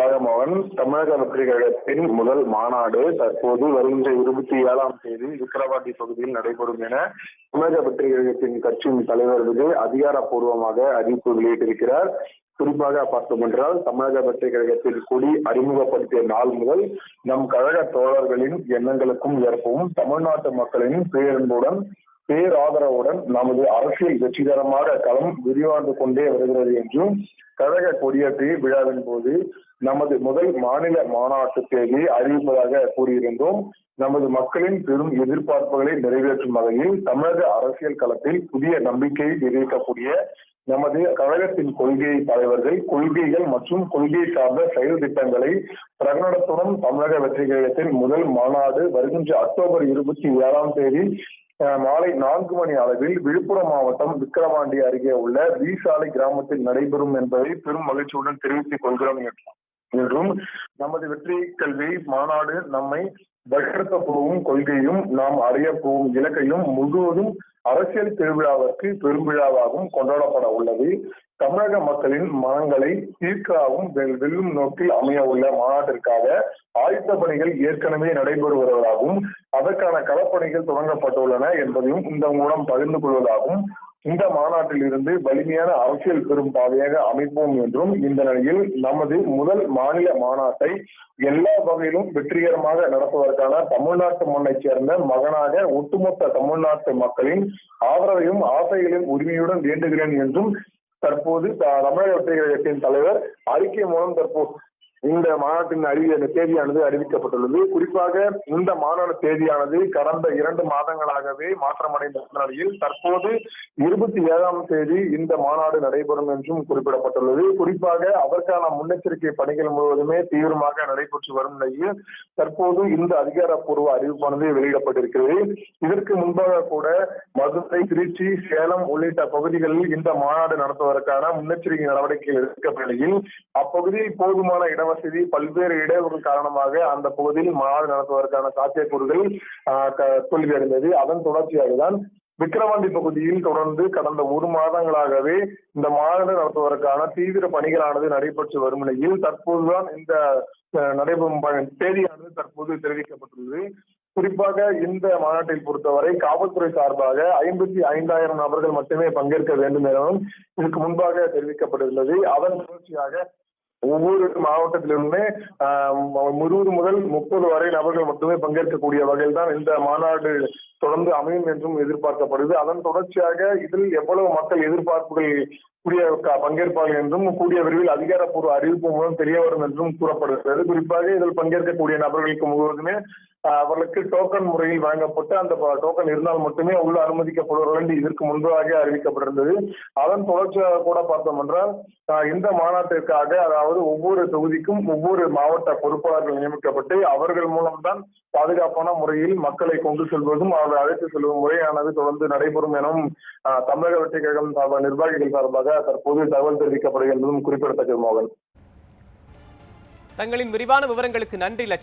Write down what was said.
குறிப்பாக தமிழக வெற்றி கழகத்தின் முதல் மாநாடு தற்போது வருகின்ற இருபத்தி ஏழாம் தேதி விக்கிரவாண்டி பகுதியில் நடைபெறும் என தமிழக வெற்றி கழகத்தின் கட்சியின் தலைவர் விஜய் அதிகாரப்பூர்வமாக அறிவிப்பு வெளியிட்டிருக்கிறார். குறிப்பாக பார்த்தோம் என்றால் தமிழக வெற்றி கழகத்தின் கொடி அறிமுகப்படுத்திய நாள் முதல் நம் கழக தோழர்களின் எண்ணங்களுக்கும் ஏற்பவும் தமிழ்நாட்டு மக்களின் பேரன்புடன் பேராதரவுடன் நமது அரசியல் வெற்றிகரமாக களம் விரிவாண்டு கொண்டே வருகிறது என்றும் கழக கொடியேற்றி விழாவின் போது நமது முதல் மாநில மாநாட்டு தேதி அறிவிப்பதாக கூறியிருந்தோம். நமது மக்களின் பெரும் எதிர்பார்ப்புகளை நிறைவேற்றும் வகையில் தமிழக அரசியல் களத்தில் புதிய நம்பிக்கையை தெரிவிக்கக்கூடிய நமது கழகத்தின் கொள்கை தலைவர்கள் கொள்கைகள் மற்றும் கொள்கை சார்ந்த செயல் திட்டங்களை பிரகடனத்துடன் தமிழக வெற்றி கழகத்தின் முதல் மாநாடு வருகின்ற அக்டோபர் இருபத்தி ஏழாம் தேதி அஹ், மாலை நான்கு மணி அளவில் விழுப்புரம் மாவட்டம் விக்கிரவாண்டி அருகே உள்ள வீசாலை கிராமத்தில் நடைபெறும் என்பதை பெரும் மகிழ்ச்சியுடன் தெரிவித்துக் கொள்கிறோம். என்றார் என்றும் நமது வெற்றி கல்வி மாநாடு நம்மை வழிநடத்த போகும் கொள்கையும் நாம் அறிய போகும் இலக்கையும் முழுவதும் அரசியல் திருவிழாவிற்கு பெருவிழாவாகவும் கொண்டாடப்பட உள்ளது. தமிழக மக்களின் மனங்களை தீர்க்காவும் வெல்- வெல்லும் நோக்கில் அமைய உள்ள மாநாட்டிற்காக ஆயுத்த பணிகள் ஏற்கனவே நடைபெறு வருவதாகவும் அதற்கான களப்பணிகள் தொடங்கப்பட்டுள்ளன என்பதையும் இந்த மூலம் பகிர்ந்து கொள்வதாகவும் இந்த மாநாட்டில் இருந்து வலிமையான அரசியல் பெரும் பாதையாக அமைப்போம் என்றும் இந்த நிலையில் நமது முதல் மாநில மாநாட்டை எல்லா வகையிலும் வெற்றிகரமாக நடத்துவதற்கான தமிழ்நாட்டு மண்ணைச் சேர்ந்த மகனாக ஒட்டுமொத்த தமிழ்நாட்டு மக்களின் ஆதரவையும் ஆசைகளையும் உரிமையுடன் வேண்டுகிறேன் என்றும் தற்போது தமிழக வெற்றி கழகத்தின் தலைவர் அறிக்கை மூலம் தற்போது இந்த மாநாட்டின் அறிவி தேதியானது அறிவிக்கப்பட்டுள்ளது. குறிப்பாக இந்த மாநாடு தேதியானது கடந்த இரண்டு மாதங்களாகவே மாற்றமடைந்த நிலையில் தற்போது இருபத்தி ஏழாம் தேதி இந்த மாநாடு நடைபெறும் என்றும் குறிப்பிடப்பட்டுள்ளது. குறிப்பாக அதற்கான முன்னெச்சரிக்கை பணிகள் முழுவதுமே தீவிரமாக நடைபெற்று வரும் நிலையில் தற்போது இந்த அதிகாரப்பூர்வ அறிவிப்பானது வெளியிடப்பட்டிருக்கிறது. இதற்கு முன்பாக கூட மதுரை திருச்சி சேலம் உள்ளிட்ட பகுதிகளில் இந்த மாநாடு நடத்துவதற்கான முன்னெச்சரிக்கை நடவடிக்கைகள் எடுக்கப்பட்ட நிலையில் அப்பகுதியில் போதுமான இடம் வசதி பல்வேறு இடையூறுகள் காரணமாக அந்த பகுதியில் மாநாடு நடத்துவதற்கான சாத்தியக்கூறுகள் தோல்வியடைந்தது. அதன் தொடர்ச்சியாக தான் விக்கிரவாண்டி பகுதியில் தொடர்ந்து கடந்த ஒரு மாதங்களாகவே இந்த மாநாடு நடத்துவதற்கான தீவிர பணிகளானது நடைபெற்று வரும் நிலையில் தற்போதுதான் இந்த நடைபெறும் தேதியானது தற்போது தெரிவிக்கப்பட்டுள்ளது. குறிப்பாக இந்த மாநாட்டை பொறுத்தவரை காவல்துறை சார்பாக ஐம்பத்தி ஐந்தாயிரம் நபர்கள் மட்டுமே பங்கேற்க வேண்டும் எனவும் இதுக்கு முன்பாக தெரிவிக்கப்பட்டுள்ளது. அதன் தொடர்ச்சியாக ஒவ்வொரு மாவட்டத்திலிருந்துமே இருபது முதல் முப்பது வரை நபர்கள் மட்டுமே பங்கேற்கக்கூடிய வகையில் தான் இந்த மாநாடு தொடர்ந்து அமையும் என்றும் எதிர்பார்க்கப்படுது. அதன் தொடர்ச்சியாக இதில் எவ்வளவு மக்கள் எதிர்பார்ப்புகள் கூடிய பங்கேற்பார்கள் என்றும் கூடிய விரைவில் அதிகாரப்பூர்வ அறிவிப்பு மூலம் தெரிய வரும் என்றும் கூறப்படுகிறது. குறிப்பாக இதில் பங்கேற்கக்கூடிய நபர்களுக்கு முழுவதுமே அவர்களுக்கு டோக்கன் முறையில் வழங்கப்பட்டு அந்த டோக்கன் இருந்தால் மட்டுமே உள்ள அனுமதிக்கப்படுவார்கள் என்று இதற்கு முன்பாக அறிவிக்கப்பட்டிருந்தது. அதன் தொடர்ச்சியாக கூட பார்த்தோம் என்றால் இந்த மாநாட்டிற்காக அதாவது ஒவ்வொரு தொகுதிக்கும் ஒவ்வொரு மாவட்ட பொறுப்பாளர்கள் நியமிக்கப்பட்டு அவர்கள் மூலம்தான் பாதுகாப்பான முறையில் மக்களை கொண்டு செல்வதும் அவர்களை அழைத்து செல்லும் முறையானது தொடர்ந்து நடைபெறும் எனவும் தமிழக வெற்றி கழகம் சார்பாக நிர்வாகிகள் சார்பாக தற்போது தகவல் தெரிவிக்கப்படுகின்றதும் குறிப்பிடத்தக்கது மோகன் தங்களின் விரிவான விவரங்களுக்கு நன்றி லட்சுமி.